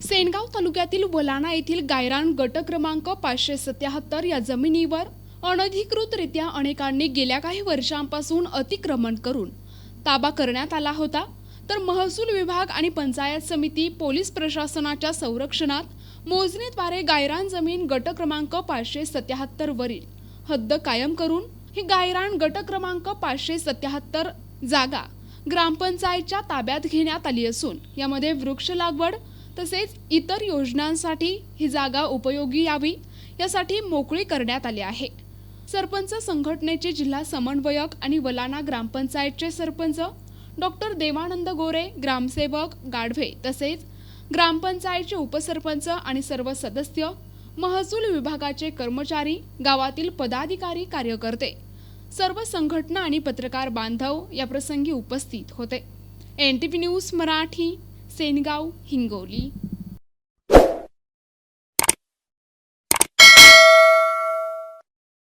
तालुक्यातील वलाणा येथील गायरान गट क्रमांक पाचशे सत्याहत्तर या जमिनीवर अनधिकृतरित्या अनेकांनी गेल्या काही वर्षांपासून अतिक्रमण करून ताबा करण्यात आला होता. तर महसूल विभाग आणि पंचायत समिती पोलीस प्रशासनाच्या संरक्षणात मोजणीद्वारे गायरान जमीन गट क्रमांक पाचशे सत्याहत्तर वरील हद्द कायम करून ही गायरान गट क्रमांक पाचशे सत्याहत्तर जागा ग्रामपंचायतच्या ताब्यात घेण्यात आली असून यामध्ये वृक्ष लागवड तसेच इतर योजनांसाठी ही जागा उपयोगी यावी यासाठी मोकळी करण्यात आली आहे. सरपंच संघटनेचे जिल्हा समन्वयक आणि वलाना ग्रामपंचायतचे सरपंच डॉक्टर देवानंद गोरे ग्रामसेवक गाढवे तसेच ग्रामपंचायतचे उपसरपंच आणि सर्व सदस्य महसूल विभागाचे कर्मचारी गावातील पदाधिकारी कार्यकर्ते सर्व संघटना आणि पत्रकार बांधव या प्रसंगी उपस्थित होते. N T P news Marathi. Sengaon Hingoli